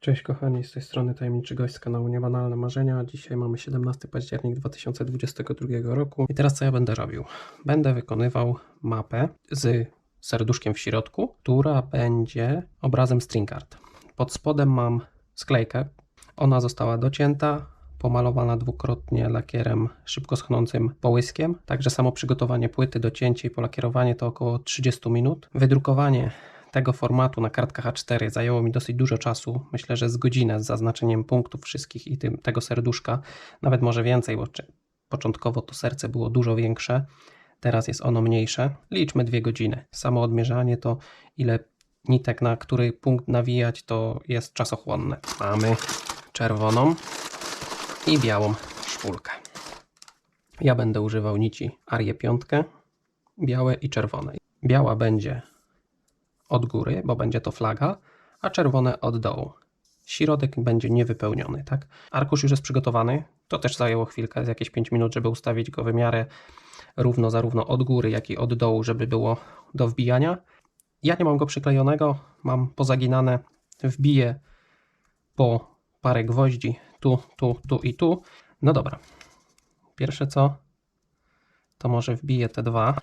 Cześć kochani, z tej strony tajemniczy gość z kanału Niebanalne Marzenia. Dzisiaj mamy 17 październik 2022 roku. I teraz co ja będę robił? Będę wykonywał mapę z serduszkiem w środku, która będzie obrazem string art. Pod spodem mam sklejkę. Ona została docięta, pomalowana dwukrotnie lakierem szybko schnącym połyskiem. Także samo przygotowanie płyty, docięcie i polakierowanie to około 30 minut. Wydrukowanie tego formatu na kartkach A4 zajęło mi dosyć dużo czasu. Myślę, że z godzinę z zaznaczeniem punktów wszystkich i tym, tego serduszka, nawet może więcej, bo początkowo to serce było dużo większe, teraz jest ono mniejsze. Liczmy dwie godziny. Samo odmierzanie to ile nitek na który punkt nawijać to jest czasochłonne. Mamy czerwoną i białą szpulkę. Ja będę używał nici Arię 5, białe i czerwone. Biała będzie od góry, bo będzie to flaga, a czerwone od dołu. Środek będzie niewypełniony, tak? Arkusz już jest przygotowany. To też zajęło chwilkę, jakieś 5 minut, żeby ustawić go w miarę równo, zarówno od góry, jak i od dołu, żeby było do wbijania. Ja nie mam go przyklejonego, mam pozaginane. Wbiję po parę gwoździ tu, tu, tu i tu. No dobra. Pierwsze co, to może wbiję te dwa.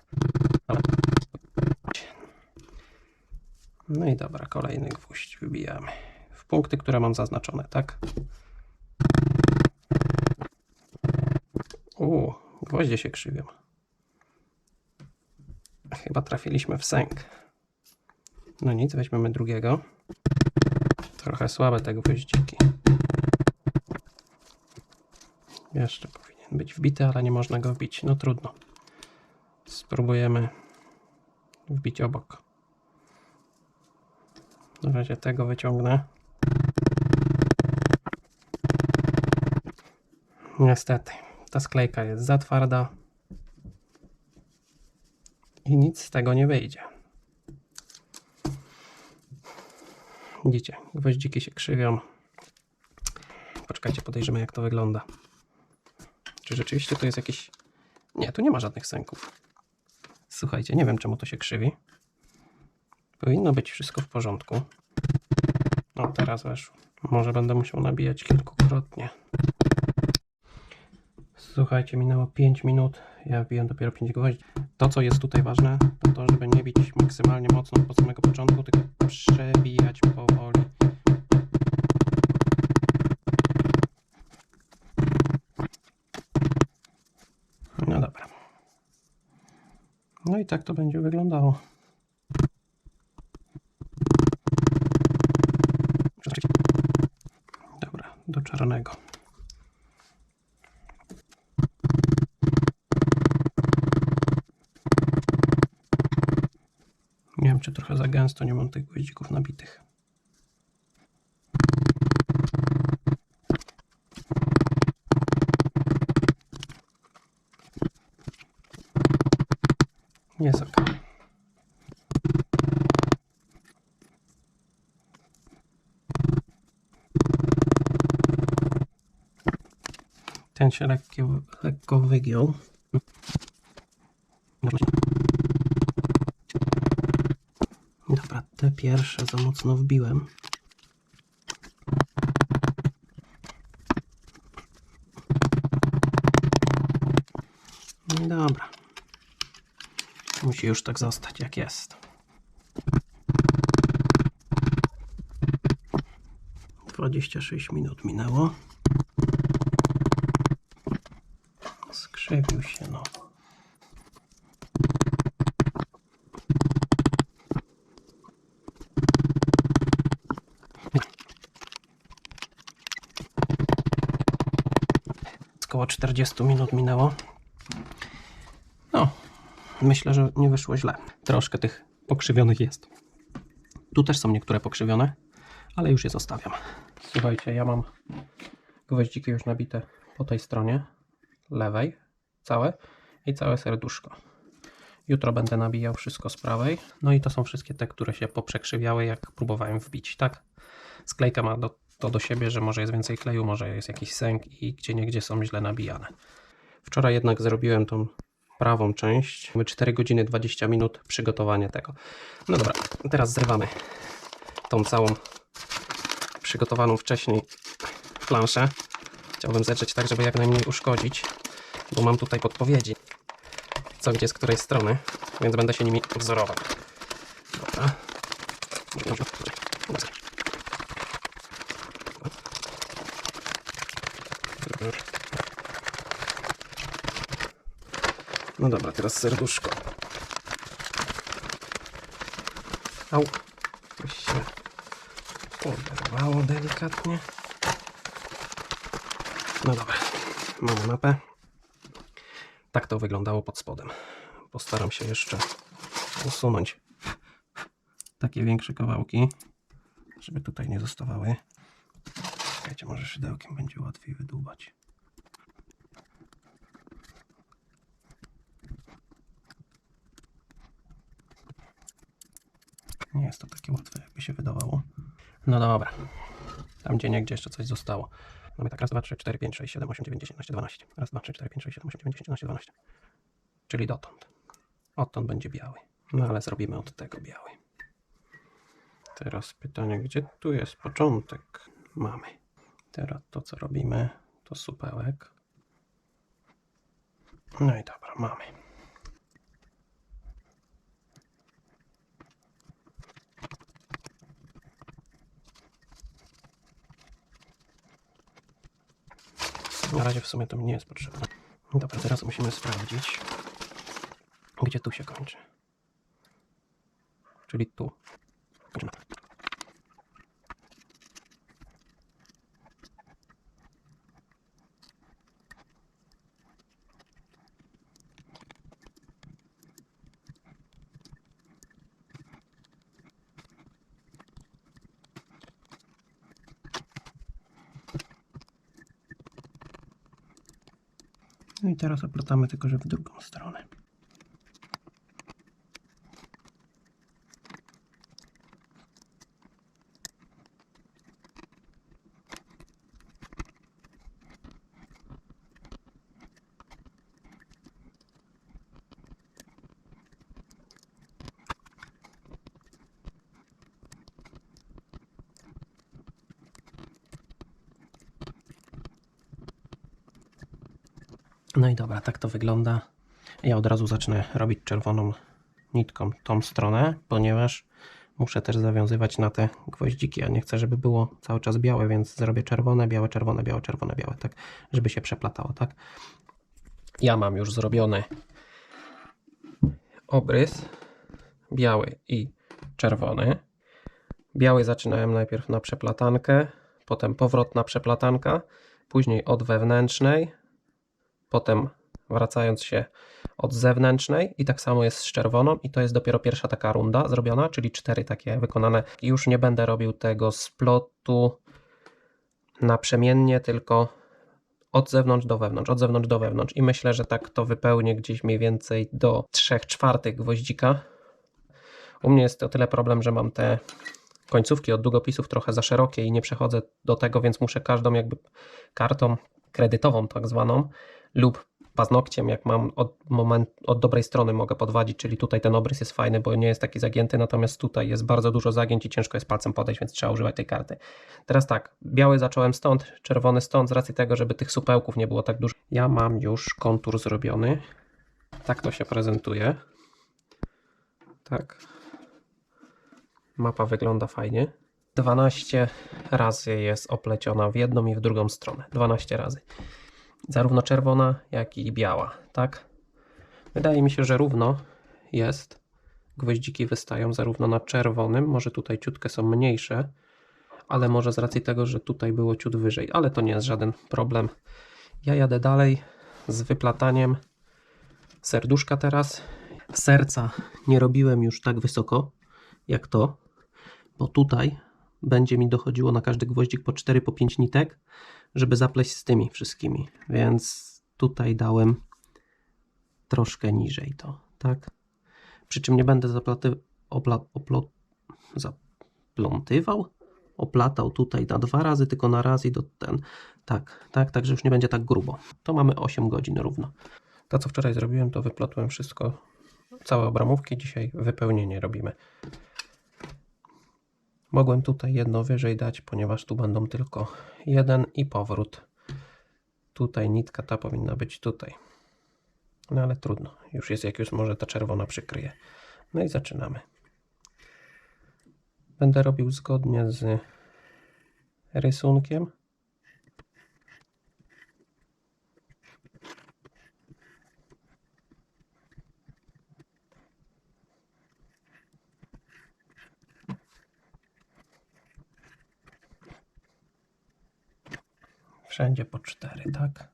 No i dobra, kolejny gwóźdź wybijamy. W punkty, które mam zaznaczone, tak? U, gwoździe się krzywią. Chyba trafiliśmy w sęk. No nic, weźmiemy drugiego. Trochę słabe te gwoździki. Jeszcze powinien być wbity, ale nie można go wbić. No trudno. Spróbujemy wbić obok. Na razie tego wyciągnę. Niestety, ta sklejka jest za twarda i nic z tego nie wyjdzie. Widzicie, gwoździki się krzywią. Poczekajcie, podejrzymy jak to wygląda. Czy rzeczywiście to jest jakiś... Nie, tu nie ma żadnych sęków. Słuchajcie, nie wiem czemu to się krzywi. Powinno być wszystko w porządku. O, teraz weszło. Może będę musiał nabijać kilkukrotnie. Słuchajcie, minęło 5 minut. Ja wbiłem dopiero 5 gwoździ. To, co jest tutaj ważne, to to, żeby nie bić maksymalnie mocno od samego początku, tylko przebijać powoli. No dobra. No i tak to będzie wyglądało. Dobra, do czarnego. Nie wiem, czy trochę za gęsto, nie mam tych gwoździków nabitych. Jest ok. Ten się lekko, lekko wygiął. Dobra, te pierwsze za mocno wbiłem. No dobra. Musi już tak zostać jak jest. Dwadzieścia sześć minut minęło. Skrzywił się, no. Około 40 minut minęło. No, myślę, że nie wyszło źle. Troszkę tych pokrzywionych jest. Tu też są niektóre pokrzywione, ale już je zostawiam. Słuchajcie, ja mam gwoździki już nabite po tej stronie lewej, całe i całe serduszko. Jutro będę nabijał wszystko z prawej. No i to są wszystkie te, które się poprzekrzywiały, jak próbowałem wbić, tak? Sklejka ma do, to do siebie, że może jest więcej kleju, może jest jakiś sęk i gdzie niegdzie są źle nabijane. Wczoraj jednak zrobiłem tą prawą część. Mamy 4 godziny 20 minut przygotowanie tego. No dobra, teraz zrywamy tą całą przygotowaną wcześniej planszę. Chciałbym zedrzeć tak, żeby jak najmniej uszkodzić, bo mam tutaj podpowiedzi, co gdzie z której strony, więc będę się nimi wzorował. Dobra. No dobra, teraz serduszko. Au. Coś się oderwało delikatnie. No dobra, mamy mapę. Tak to wyglądało pod spodem. Postaram się jeszcze usunąć takie większe kawałki, żeby tutaj nie zostawały. Czekajcie, może szydełkiem będzie łatwiej wydłubać. Nie jest to takie łatwe, jakby się wydawało. No dobra. Tam gdzie niegdzie jeszcze coś zostało. Mamy tak raz, dwa, trzy, cztery, pięć, sześć, siedem, osiem, dziewięć, dziesięć, jedenaście, dwanaście. Raz, dwa, trzy, cztery, pięć, sześć, siedem, osiem, dziewięć, dziesięć, dwanaście. Czyli dotąd. Odtąd będzie biały. No ale zrobimy od tego biały. Teraz pytanie, gdzie tu jest początek? Mamy. Teraz to, co robimy, to supełek. No i dobra, mamy. Na razie w sumie to mi nie jest potrzebne. Dobra, teraz musimy sprawdzić, gdzie tu się kończy. Czyli tu. No i teraz oplatamy tylko, że w drugą stronę. No i dobra, tak to wygląda. Ja od razu zacznę robić czerwoną nitką tą stronę, ponieważ muszę też zawiązywać na te gwoździki. Ja nie chcę, żeby było cały czas białe, więc zrobię czerwone, białe, czerwone, białe, czerwone, białe, tak, żeby się przeplatało, tak. Ja mam już zrobiony obrys biały i czerwony. Biały zaczynałem najpierw na przeplatankę, potem powrotna przeplatanka, później od wewnętrznej, potem wracając się od zewnętrznej i tak samo jest z czerwoną i to jest dopiero pierwsza taka runda zrobiona, czyli cztery takie wykonane. Już nie będę robił tego splotu naprzemiennie, tylko od zewnątrz do wewnątrz, od zewnątrz do wewnątrz i myślę, że tak to wypełnię gdzieś mniej więcej do 3 czwartych gwoździka. U mnie jest o tyle problem, że mam te końcówki od długopisów trochę za szerokie i nie przechodzę do tego, więc muszę każdą jakby kartą kredytową tak zwaną lub paznokciem, jak mam od, moment, od dobrej strony mogę podwadzić, czyli tutaj ten obrys jest fajny, bo nie jest taki zagięty, natomiast tutaj jest bardzo dużo zagięć i ciężko jest palcem podejść, więc trzeba używać tej karty. Teraz tak, biały zacząłem stąd, czerwony stąd, z racji tego, żeby tych supełków nie było tak dużo. Ja mam już kontur zrobiony. Tak to się prezentuje. Tak. Mapa wygląda fajnie. 12 razy jest opleciona w jedną i w drugą stronę. 12 razy. Zarówno czerwona, jak i biała, tak? Wydaje mi się, że równo jest. Gwoździki wystają zarówno na czerwonym, może tutaj ciutkę są mniejsze, ale może z racji tego, że tutaj było ciut wyżej, ale to nie jest żaden problem. Ja jadę dalej z wyplataniem serduszka teraz. Serca nie robiłem już tak wysoko jak to, bo tutaj będzie mi dochodziło na każdy gwoździk po 4 po 5 nitek, żeby zapleść z tymi wszystkimi. Więc tutaj dałem troszkę niżej to, tak? Przy czym nie będę zaplaty, opla, oplo, zaplątywał, oplatał tutaj na dwa razy, tylko na raz i do ten. Tak, tak, tak, że już nie będzie tak grubo. To mamy 8 godzin równo. To, co wczoraj zrobiłem, to wyplotłem wszystko, całe obramówki. Dzisiaj wypełnienie robimy. Mogłem tutaj jedno wyżej dać, ponieważ tu będą tylko jeden i powrót. Tutaj nitka ta powinna być tutaj. No ale trudno. Już jest jak już może ta czerwona przykryje. No i zaczynamy. Będę robił zgodnie z rysunkiem. Wszędzie po cztery, tak?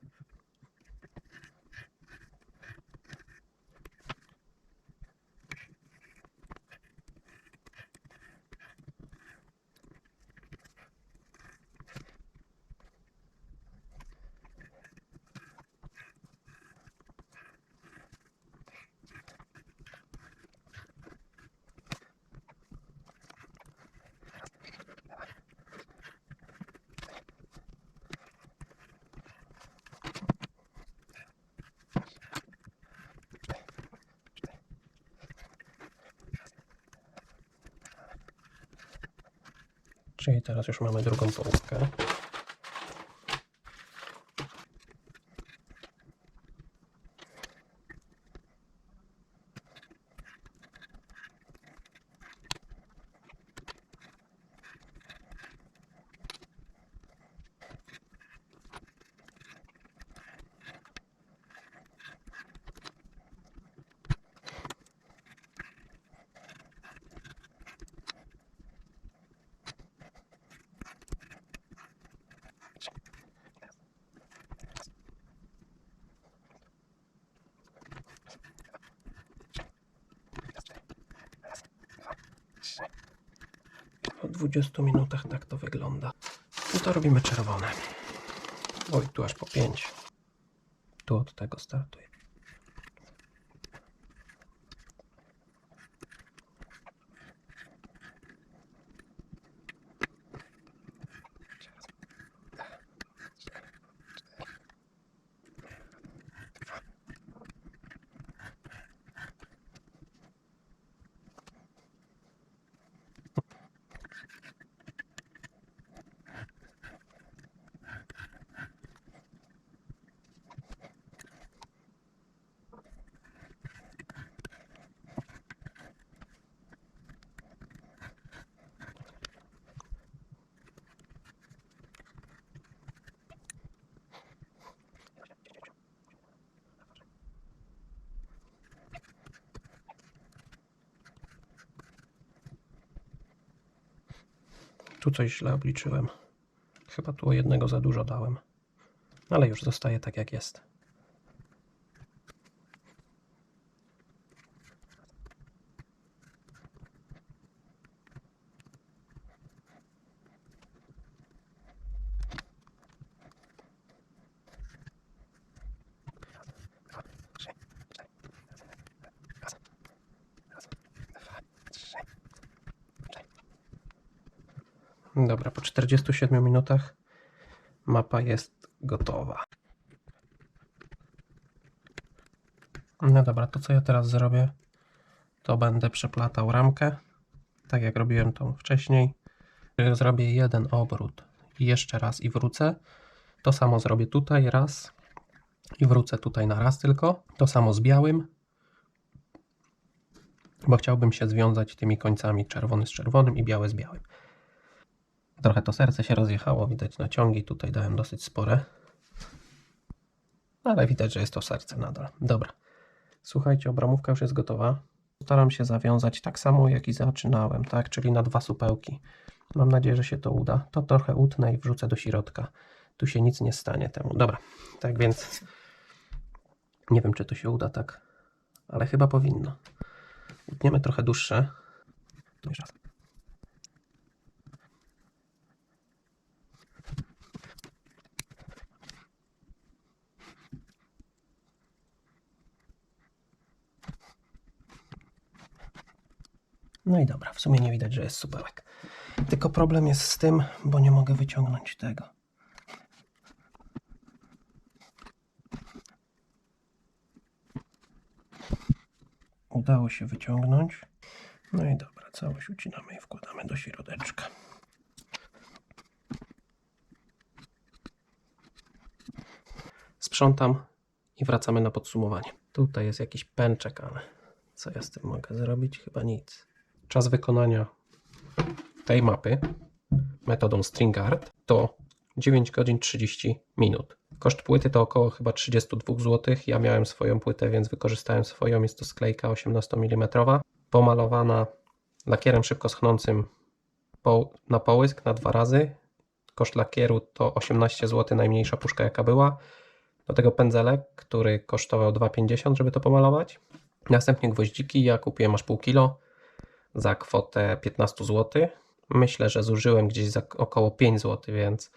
Czyli teraz już mamy drugą połówkę. Po 20 minutach tak to wygląda. I to robimy czerwone. Oj, tu aż po 5. Tu od tego startuję. Tu coś źle obliczyłem. Chyba tu o jednego za dużo dałem. Ale już zostaje tak jak jest. Dobra, po 47 minutach mapa jest gotowa. No dobra, to co ja teraz zrobię, to będę przeplatał ramkę, tak jak robiłem to wcześniej. Zrobię jeden obrót i jeszcze raz i wrócę. To samo zrobię tutaj raz i wrócę tutaj na raz tylko. To samo z białym, bo chciałbym się związać tymi końcami czerwony z czerwonym i biały z białym. Trochę to serce się rozjechało, widać naciągi, tutaj dałem dosyć spore. Ale widać, że jest to serce nadal. Dobra. Słuchajcie, obramówka już jest gotowa. Staram się zawiązać tak samo, jak i zaczynałem, tak? Czyli na dwa supełki. Mam nadzieję, że się to uda. To trochę utnę i wrzucę do środka. Tu się nic nie stanie temu. Dobra, tak więc nie wiem, czy to się uda tak, ale chyba powinno. Utniemy trochę dłuższe. Tu jeszcze raz. No i dobra, w sumie nie widać, że jest supełek. Tylko problem jest z tym, bo nie mogę wyciągnąć tego. Udało się wyciągnąć. No i dobra, całość ucinamy i wkładamy do środeczka. Sprzątam i wracamy na podsumowanie. Tutaj jest jakiś pęczek, ale co ja z tym mogę zrobić? Chyba nic. Czas wykonania tej mapy metodą StringArt to 9 godzin 30 minut. Koszt płyty to około chyba 32 zł. Ja miałem swoją płytę, więc wykorzystałem swoją. Jest to sklejka 18 mm. Pomalowana lakierem szybko schnącym na połysk na dwa razy. Koszt lakieru to 18 zł, najmniejsza puszka jaka była. Do tego pędzelek, który kosztował 2,50, żeby to pomalować. Następnie gwoździki. Ja kupiłem aż pół kilo za kwotę 15 zł. Myślę, że zużyłem gdzieś za około 5 zł, więc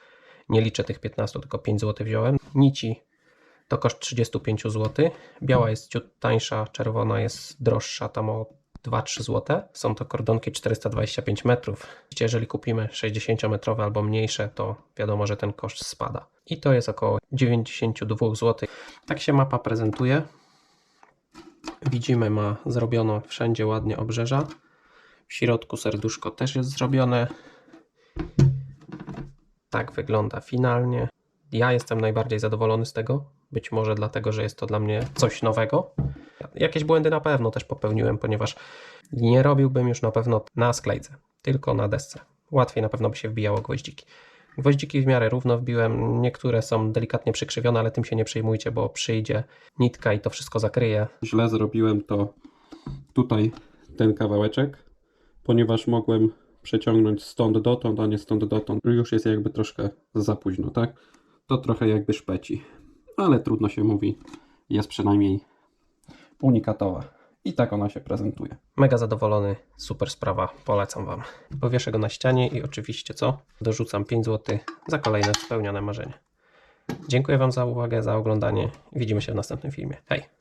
nie liczę tych 15, tylko 5 zł wziąłem. Nici to koszt 35 zł. Biała jest ciut tańsza, czerwona jest droższa, tam o 2-3 zł. Są to kordonki 425 metrów. Jeżeli kupimy 60-metrowe albo mniejsze, to wiadomo, że ten koszt spada. I to jest około 92 zł. Tak się mapa prezentuje. Widzimy, ma zrobiono wszędzie ładnie obrzeża. W środku serduszko też jest zrobione. Tak wygląda finalnie. Ja jestem najbardziej zadowolony z tego. Być może dlatego, że jest to dla mnie coś nowego. Jakieś błędy na pewno też popełniłem, ponieważ nie robiłbym już na pewno na sklejce, tylko na desce. Łatwiej na pewno by się wbijało gwoździki. Gwoździki w miarę równo wbiłem, niektóre są delikatnie przykrzywione, ale tym się nie przejmujcie, bo przyjdzie nitka i to wszystko zakryje. Źle zrobiłem to tutaj ten kawałeczek, ponieważ mogłem przeciągnąć stąd dotąd, a nie stąd dotąd. Już jest jakby troszkę za późno, tak? To trochę jakby szpeci, ale trudno się mówi. Jest przynajmniej unikatowa. I tak ona się prezentuje. Mega zadowolony, super sprawa, polecam Wam. Powieszę go na ścianie i oczywiście co? Dorzucam 5 zł za kolejne spełnione marzenie. Dziękuję Wam za uwagę, za oglądanie. Widzimy się w następnym filmie. Hej!